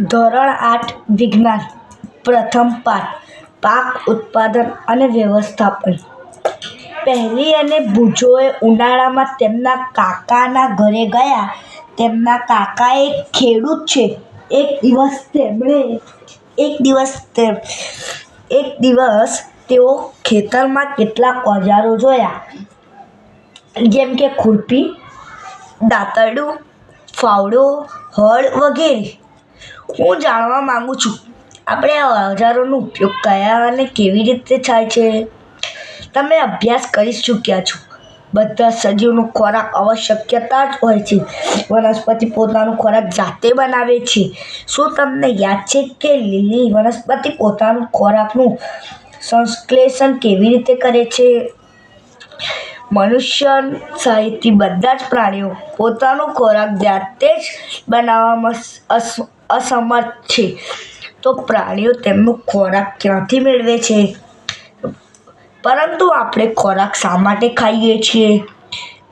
ધોરણ આઠ, વિજ્ઞાન. પ્રથમ પાઠ, પાક ઉત્પાદન અને વ્યવસ્થાપન. પહેલી અને ભૂજોએ ઉનાળામાં તેમના કાકાના ઘરે ગયા. તેમના કાકા એક ખેડૂત છે. એક દિવસ તેમણે, એક દિવસ તે એક દિવસ તેઓ ખેતરમાં કેટલાક ઓજારો જોયા. જેમ કે ખુરપી, દાતરડું, ફાવડો, હળ વગેરે. હું જાણવા માગું છું. આપણે આ ઓજારોનો ઉપયોગ કયા અને કેવી રીતે થાય છે? તમે અભ્યાસ કરી ચૂક્યા છો. બધા સજીવનો ખોરાક આવશ્યકતા જ હોય છે. વનસ્પતિ પોતાનો ખોરાક જાતે બનાવે છે. શું તમને યાદ છે કે લીલી વનસ્પતિ પોતાનું ખોરાકનું સંશ્લેષણ કેવી રીતે કરે છે? મનુષ્ય સહિત બધા જ પ્રાણીઓ પોતાનો ખોરાક જાતે જ બનાવવામાં અસમર્થ. છે તો પ્રાણીઓ તેમનો ખોરાક ક્યાંથી મેળવે છે? પરંતુ આપણે ખોરાક શા માટે ખાઈએ છીએ?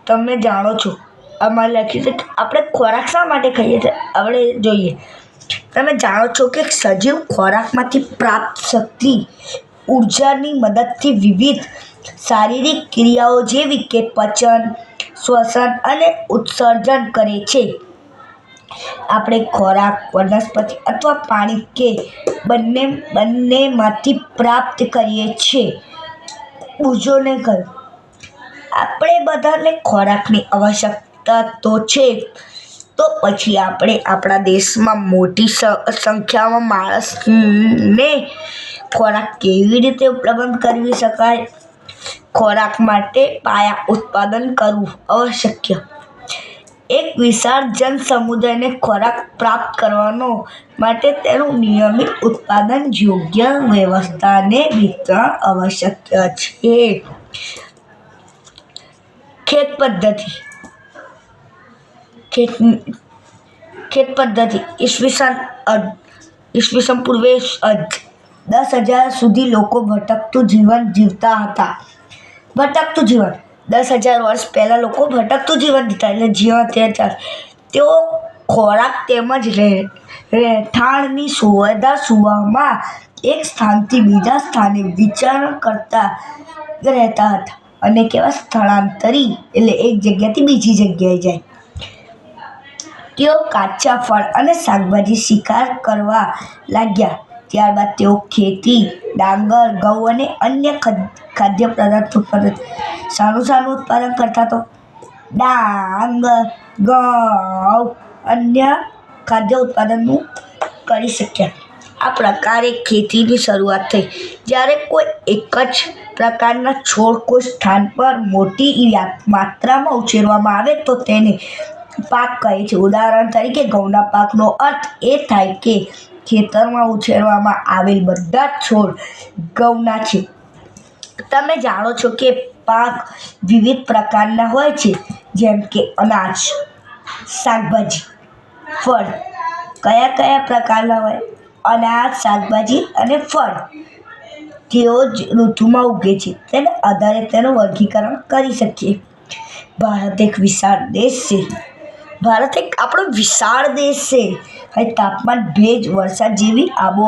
તમે જાણો છો આમાં લખ્યું છે કે આપણે ખોરાક શા માટે ખાઈએ છીએ? આપણે જોઈએ. તમે જાણો છો કે સજીવ ખોરાકમાંથી પ્રાપ્ત શક્તિ, ઉર્જાની મદદથી વિવિધ શારીરિક ક્રિયાઓ જેવી કે પચન, શ્વસન અને ઉત્સર્જન કરે છે. આપણે ખોરાક, વનસ્પતિ અથવા પાણી કે બંને, બંનેમાંથી પ્રાપ્ત કરીએ છીએ. બુજોને કહ્યું આપણે બધાને ખોરાકની આવશ્યકતા તો છે. તો પછી આપણે આપણા દેશમાં મોટી સંખ્યામાં માણસને ખોરાક કેવી રીતે ઉપલબ્ધ કરી શકાય? ખોરાક માટે પાયા ઉત્પાદન કરવું આવશ્યક એક વિશાળ જન સમુદાયને ખોરાક પ્રાપ્ત કરવાનો માટે તેનું નિયમિત ઉત્પાદન યોગ્ય વ્યવસ્થાને વિતરણ આવશ્યક છે. ખેત પદ્ધતિ. ખેત ખેત પદ્ધતિ. ઈસવીસન ઈસવીસન પૂર્વે દસ હજાર સુધી લોકો ભટકતું જીવન જીવતા હતા. ભટકતું જીવન. દસ હજાર વર્ષ પહેલાં લોકો ભટકતું જીવન જીવતા એટલે જીવન તે તેઓ ખોરાક તેમજ રહે રહેઠાણની સુવિધા સુવામાં એક સ્થાનથી બીજા સ્થાને વિચરણ કરતા રહેતા હતા અને કેવા સ્થળાંતરી એટલે એક જગ્યાથી બીજી જગ્યાએ જાય. તેઓ કાચા ફળ અને શાકભાજી શિકાર કરવા લાગ્યા. ત્યારબાદ તેઓ ખેતી, ડાંગર, ઘઉં અને અન્ય ખાદ્ય પદાર્થો પર સારું સારું ઉત્પાદન કરતા તો ડાંગર ઘઉં, અન્ય ખાદ્ય ઉત્પાદનનું કરી શક્યા. આ પ્રકારે ખેતીની શરૂઆત થઈ. જ્યારે કોઈ એક જ પ્રકારના છોડ કોઈ સ્થાન પર મોટી માત્રામાં ઉછેરવામાં આવે તો તેને પાક કહે છે. ઉદાહરણ તરીકે ઘઉંના પાકનો અર્થ એ થાય કે ખેતરમાં ઉછેરવામાં આવેલ બધા જ છોડ ઘઉંના છે. તમે જાણો છો કે પાક વિવિધ પ્રકારના હોય છે, જેમ કે અનાજ, શાકભાજી, ફળ. કયા કયા પ્રકારના હોય? અનાજ, શાકભાજી અને ફળ. તેઓ જ ઋતુમાં ઉગે છે, તેને આધારે તેનું વર્ગીકરણ કરી શકીએ. ભારત એક વિશાળ દેશ છે. ભારત એક આપણો વિશાળ દેશ છે. અહીં તાપમાન ભેજ, વરસાદ જેવી આબો